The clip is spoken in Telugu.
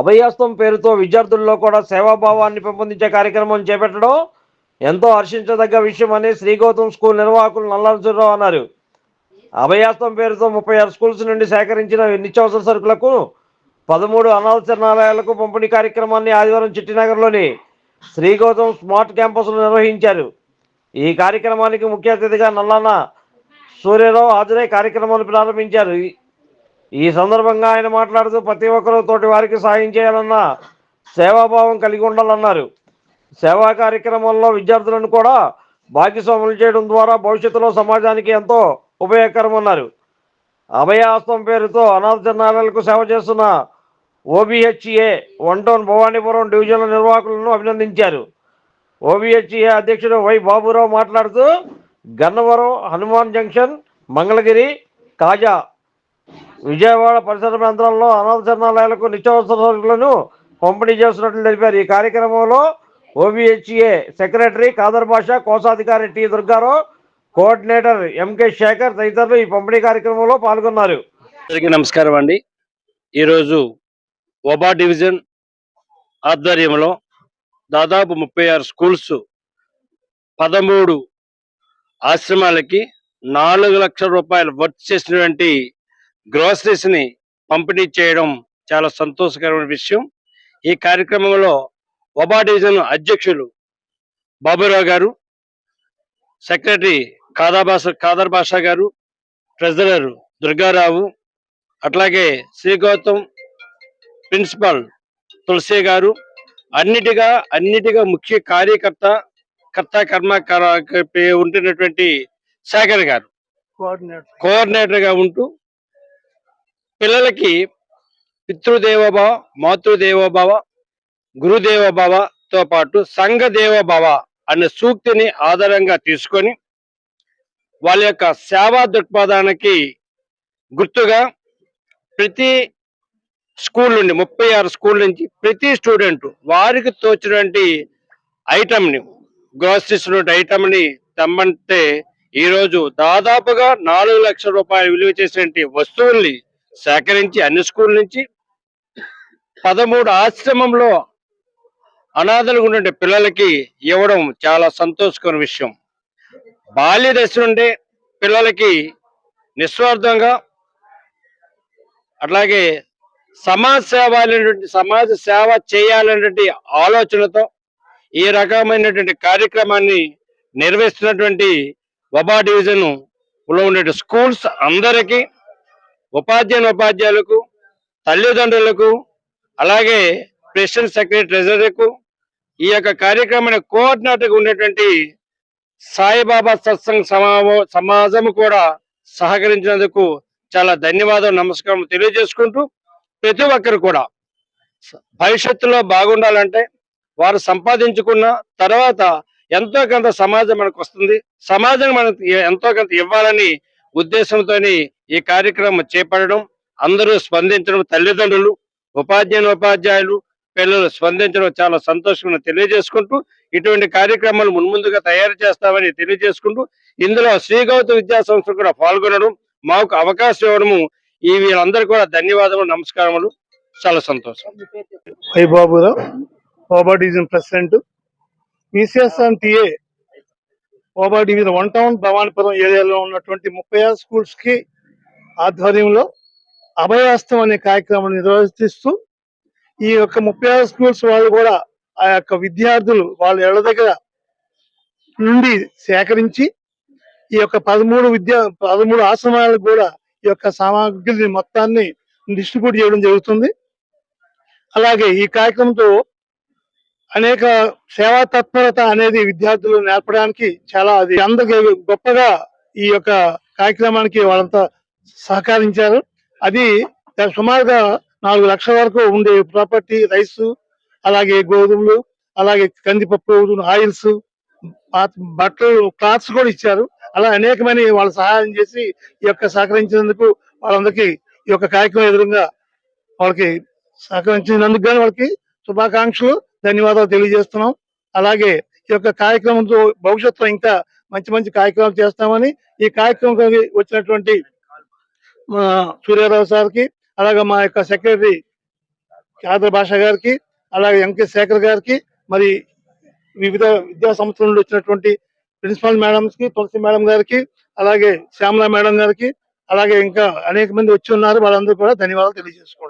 అభయాస్తం పేరుతో విద్యార్థుల్లో కూడా సేవాభావాన్ని పెంపొందించే కార్యక్రమం చేపట్టడం ఎంతో హర్షించదగ్గ విషయం అని శ్రీగౌతమ్ స్కూల్ నిర్వాహకులు నల్లార్జునరావు అన్నారు. అభయాస్తం పేరుతో ముప్పై ఆరు స్కూల్స్ నుండి సేకరించిన నిత్యావసర సరుకులకు పదమూడు అనాథరణాలయాలకు పంపిణీ కార్యక్రమాన్ని ఆదివారం చిట్టినగర్లోని శ్రీగౌతం స్మార్ట్ క్యాంపస్లో నిర్వహించారు. ఈ కార్యక్రమానికి ముఖ్య అతిథిగా నల్లాన సూర్యరావు హాజరై కార్యక్రమాన్ని ప్రారంభించారు. ఈ- సందర్భంగా ఆయన మాట్లాడుతూ ప్రతి ఒక్కరూ తోటి వారికి సాయం చేయాలన్న సేవాభావం కలిగి ఉండాలన్నారు. సేవా కార్యక్రమంలో విద్యార్థులను కూడా భాగస్వాములు చేయడం ద్వారా భవిష్యత్తులో సమాజానికి ఎంతో ఉపయోగకరమన్నారు. అభయాస్తం పేరుతో అనాథ జనాలకు సేవ చేస్తున్న ఓబిహెచ్ఏ వన్ టౌన్ భవానీపురం డివిజన్ల నిర్వాహకులను అభినందించారు. ఓబిహెచ్ఏ అధ్యక్షుడు వై బాబురావు మాట్లాడుతూ గన్నవరం హనుమాన్ జంక్షన్ మంగళగిరి కాజా విజయవాడ పరిసర ప్రాంతాల్లో అనాథ శరణాలయాలకు నిత్యావసర సరుకులను పంపిణీ చేస్తున్నట్లు తెలిపారు. ఈ కార్యక్రమంలో ఓబిహెచ్ఏ సెక్రటరీ కాదర్ భాష కోశాధికారి T Durgarao coordinator MK Shekar తదితరులు ఈ పంపిణీ కార్యక్రమంలో పాల్గొన్నారు. అందరికీ నమస్కారం అండి. ఈరోజు ఒబా డివిజన్ ఆధ్వర్యంలో దాదాపు ముప్పై ఆరు స్కూల్స్ పదమూడు ఆశ్రమాలకి నాలుగు లక్షల రూపాయలు వర్త్ చేసినటువంటి గ్రోసరీస్ని పంపిణీ చేయడం చాలా సంతోషకరమైన విషయం. ఈ కార్యక్రమంలో ఒబా డివిజన్ అధ్యక్షులు బాబురావు గారు సెక్రటరీ కాదా భాష కాదర్ భాషా గారు ట్రెజరర్ దుర్గారావు అట్లాగే శ్రీ గౌతమ్ ప్రిన్సిపల్ తులసి గారు అన్నిటిగా అన్నిటిగా ముఖ్య కార్యకర్త కర్త కర్మ కర- ఉంటున్నటువంటి శేఖర్ గారు. కోఆర్డినేటర్. గా ఉంటూ పిల్లలకి పితృదేవోభవ మాతృదేవోభవ గురుదేవోభవతో పాటు సంఘదేవోభవ అనే సూక్తిని ఆధారంగా తీసుకొని వాళ్ళ యొక్క సేవా దృక్పథానికి గుర్తుగా ప్రతి స్కూల్ నుండి ముప్పై ఆరు స్కూల్ నుంచి ప్రతి స్టూడెంట్ వారికి తోచినటువంటి ఐటమ్ని గ్రోసరీస్ ఐటమ్ని తెమ్మంటే ఈరోజు దాదాపుగా నాలుగు లక్షల రూపాయలు విలువ చేసినటువంటి వస్తువుల్ని సేకరించి అన్ని స్కూల్ నుంచి పదమూడు ఆశ్రమంలో అనాథలుగా ఉండే పిల్లలకి ఇవ్వడం చాలా సంతోషకర విషయం. బాల్య దశ నుండి పిల్లలకి నిస్వార్థంగా అట్లాగే సమాజ సేవ అనేటువంటి సమాజ సేవ చేయాలనేటువంటి ఆలోచనతో ఈ రకమైనటువంటి కార్యక్రమాన్ని నిర్వహిస్తున్నటువంటి వబా డివిజన్లో ఉండే స్కూల్స్ అందరికీ ఉపాధ్యాయుని ఉపాధ్యాయులకు తల్లిదండ్రులకు అలాగే ప్రెసిడెంట్ సెక్రటరీ ట్రెజరీకు ఈ యొక్క కార్యక్రమాన్ని కోఆర్డినేటర్గా ఉన్నటువంటి సాయిబాబా సత్సంగ్ సమావో సమాజం కూడా సహకరించినందుకు చాలా ధన్యవాదాలు నమస్కారం తెలియజేసుకుంటూ ప్రతి ఒక్కరు కూడా భవిష్యత్తులో బాగుండాలంటే వారు సంపాదించుకున్న తర్వాత ఎంతో కొంత సమాజం మనకు వస్తుంది సమాజం మనకు ఎంతో కొంత ఇవ్వాలని ఉద్దేశంతో ఈ కార్యక్రమం చేపట్టడం అందరూ స్పందించడం తల్లిదండ్రులు ఉపాధ్యాయులు ఉపాధ్యాయులు పిల్లలు స్పందించడం చాలా సంతోషంగా తెలియజేసుకుంటూ ఇటువంటి కార్యక్రమాలు మున్ముందుగా తయారు చేస్తామని తెలియజేసుకుంటూ ఇందులో శ్రీగౌత విద్యా సంస్థ కూడా పాల్గొనడం మాకు అవకాశం ఇవ్వడము ఈ వీళ్ళందరూ కూడా ధన్యవాదములు నమస్కారములు. చాలా సంతోషం. Y Baburao Baba division president VCSN TA కాబట్టి వివిధ వన్ టౌన్ భవానీపురం ఏరియాలో ఉన్నటువంటి ముప్పై ఆరు స్కూల్స్కి ఆధ్వర్యంలో అభయాస్తం అనే కార్యక్రమం నిర్వహిస్తూ ఈ యొక్క ముప్పై ఆరు స్కూల్స్ వాళ్ళు కూడా ఆ యొక్క విద్యార్థులు వాళ్ళ ఇళ్ళ దగ్గర నుండి సేకరించి ఈ యొక్క పదమూడు విద్యా పదమూడు ఆశ్రమాలకు కూడా ఈ యొక్క సామాగ్రిని మొత్తాన్ని డిస్ట్రిబ్యూట్ చేయడం జరుగుతుంది. అలాగే ఈ కార్యక్రమంతో అనేక సేవా తత్పరత అనేది విద్యార్థులు నేర్పడానికి చాలా అది అందరికీ గొప్పగా ఈ యొక్క కార్యక్రమానికి వాళ్ళంతా సహకరించారు. అది సుమారుగా నాలుగు లక్షల వరకు ఉండే ప్రాపర్టీ రైస్ అలాగే గోధుమలు అలాగే కందిపప్పు ఆయిల్స్ బట్టలు క్లాత్స్ కూడా ఇచ్చారు. అలా అనేకమైన వాళ్ళు సహాయం చేసి ఈ యొక్క సహకరించినందుకు వాళ్ళందరికీ ఈ యొక్క కార్యక్రమం ఎదురుగా వాళ్ళకి సహకరించినందుకు గాని వాళ్ళకి శుభాకాంక్షలు ధన్యవాదాలు తెలియజేస్తున్నాం. అలాగే ఈ యొక్క కార్యక్రమంతో భవిష్యత్తులో ఇంకా మంచి మంచి కార్యక్రమాలు చేస్తామని ఈ కార్యక్రమం వచ్చినటువంటి మా సూర్యారావు సార్కి అలాగే మా యొక్క సెక్రటరీ ఆదర భాష గారికి అలాగే ఎంకే శేఖర్ గారికి మరి వివిధ విద్యా సంస్థల నుండి వచ్చినటువంటి ప్రిన్సిపాల్ మేడంస్కి తులసి మేడం గారికి అలాగే శ్యామల మేడం గారికి అలాగే ఇంకా అనేక మంది వచ్చి ఉన్నారు. వాళ్ళందరూ కూడా ధన్యవాదాలు తెలియజేసుకోండి